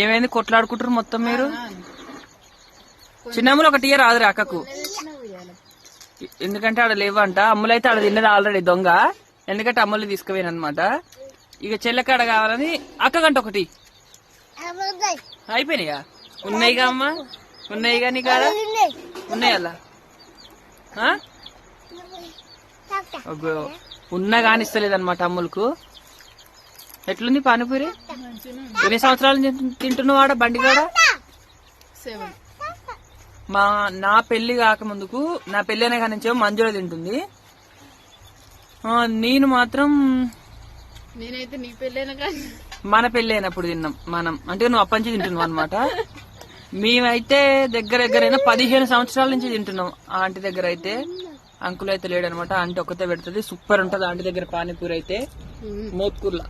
ఏమైంది? కొట్లాడుకుంటారు మొత్తం మీరు? చిన్నమ్మలు ఒకటి రాదురా అక్కకు. ఎందుకంటే ఆడ లేవంట. అమ్ములైతే ఆడ తిన్నది ఆల్రెడీ దొంగ. ఎందుకంటే అమ్ములు తీసుకుపోయినమాట ఇక చెల్లెకాడ కావాలని అక్కగంట ఒకటి. అయిపోయినాయిగా ఉన్నాయిగా అమ్మ? ఉన్నాయిగా నీ కాడ? ఉన్నాయి. అలా? ఉన్నా కానీ ఇస్తలేదు అనమాట అమ్ములకు. ఎట్లుంది పానీపూరి. ఎన్ని సంవత్సరాలు తింటు- తింటున్నావు ఆడ బండి కాడ మా నా పెళ్ళి కాకముందుకు నా పెళ్ళి అయినా కానీ మంజుల తింటుంది. నేను మాత్రం నేనైతే నీ పెళ్ళైన కానీ మన పెళ్ళి అయినప్పుడు తిన్నాం మనం. అంటే నువ్వు అప్పటి నుంచి తింటున్నావు అనమాట మేమైతే దగ్గర దగ్గరైనా పదిహేను సంవత్సరాల నుంచి తింటున్నాం. ఆ ఆంటీ దగ్గర అయితే అంకుల్ అయితే లేడనమాట ఆంటీ ఒక్కతే పెడుతుంది. సూపర్ ఉంటది ఆంటీ దగ్గర పానీపూరి అయితే. మోత్కూర్లా.